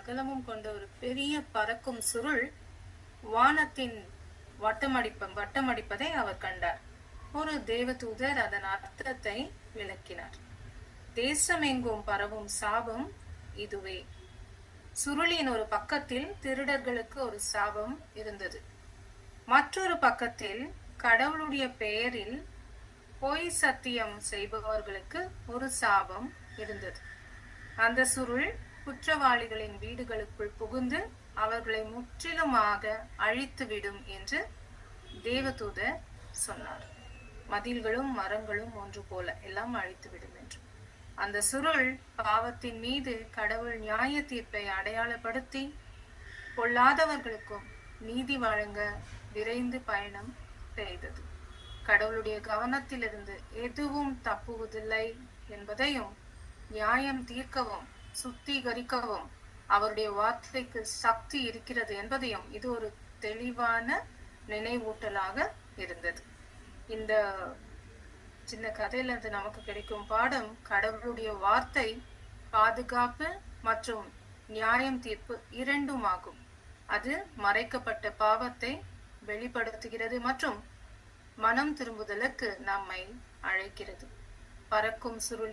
அகலமும் கொண்ட ஒரு பெரிய பறக்கும் சுருள் வானத்தின் வட்டமடிப்ப வட்டமடிப்பதை அவர் கண்டார். ஒரு தேவதூதர் அதன் அர்த்தத்தை விளக்கினார். தேசமெங்கும் பரவும் சாபம் இதுவே. சுருளின் ஒரு பக்கத்தில் திருடர்களுக்கு ஒரு சாபம் இருந்தது. மற்றொரு பக்கத்தில் கடவுளுடைய பெயரில் பொய் சத்தியம் செய்பவர்களுக்கு ஒரு சாபம் இருந்தது. அந்த சுருள் குற்றவாளிகளின் வீடுகளுக்குள் புகுந்து அவர்களை முற்றிலுமாக அழித்துவிடும் என்று தேவதூதர் சொன்னார். மதில்களும் மரங்களும் ஒன்று போல எல்லாம் அழித்துவிடும் என்று. அந்த சுருள் பாவத்தின் மீது கடவுள் நியாய தீர்ப்பை அடையாளப்படுத்தி பொல்லாதவர்களுக்கும் நீதி வழங்க விரைந்து பயணம் செய்தது. கடவுளுடைய கவனத்திலிருந்து எதுவும் தப்புவதில்லை என்பதையும் நியாயம் தீர்க்கவும் சுத்திகரிக்கவும். அவருடைய வார்த்தைக்கு சக்தி இருக்கிறது என்பதையும் இது ஒரு தெளிவான நினைவூட்டலாக இருந்தது. இந்த சின்ன கதையில இருந்து நமக்கு கிடைக்கும் பாடம் கடவுளுடைய வார்த்தை பாதுகாப்பு மற்றும் நியாயம் தீர்ப்பு இரண்டும் ஆகும். அது மறைக்கப்பட்ட பாவத்தை வெளிப்படுத்துகிறது மற்றும் மனம் திரும்புதலுக்கு நம்மை அழைக்கிறது. பறக்கும் சுருளி